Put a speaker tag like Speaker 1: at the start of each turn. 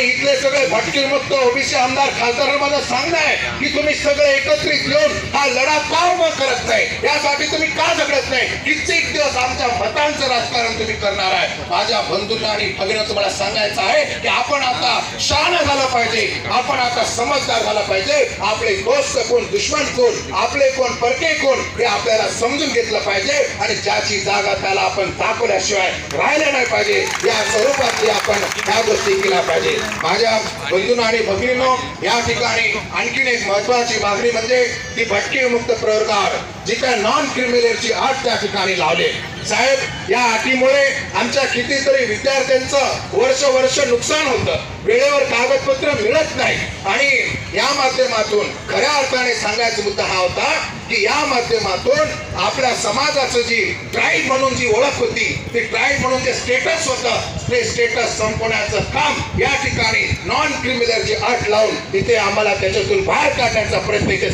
Speaker 1: आणि इथले सगळे भटके मुक्त ओबीसी आमदार खासदार माझं सांगणं आहे की तुम्ही सगळे एकत्रित येऊन हा लढा का उभा करत नाही. यासाठी तुम्ही का झगडत नाही? कित्येक मतांचं राजकारण तुम्ही करणार आहे. माझ्या बंधूंना आणि भगिना तुम्हाला सांगायचं आहे की आपण आता शान झालं पाहिजे. आपण आता समजदार झाला पाहिजे. आपले दोस्त कोण दुश्मन कोण आपले कोण परके कोण हे आपल्याला समजून घेतलं पाहिजे. आणि ज्याची जागा त्याला आपण दाखवल्याशिवाय राहिलं नाही पाहिजे. या स्वरूपातली आपण ह्या गोष्टी केल्या पाहिजे. माझ्या बंधूंना आणि भगिनीनो या ठिकाणी आणखीन एक महत्वाची मागणी म्हणजे ती भटके मुक्त प्रवर्गावर जी काय नॉन क्रिमिनलची अट त्या ठिकाणी लावले. साहेब या अटीमुळे आमच्या कितीतरी विद्यार्थ्यांचं वर्ष वर्ष नुकसान होतं. वेळेवर कागदपत्र मिळत नाही. आणि या माध्यमातून खऱ्या अर्थाने सांगायचा मुद्दा हा होता की या माध्यमातून आपल्या समाजाचं जी ट्राईब म्हणून जी ओळख होती ती ट्राईब म्हणून जे स्टेटस होतं ते स्टेटस संपवण्याचं काम या ठिकाणी नॉन क्रिमिनल जी अट लावून तिथे आम्हाला त्याच्यातून बाहेर काढण्याचा प्रयत्न केला.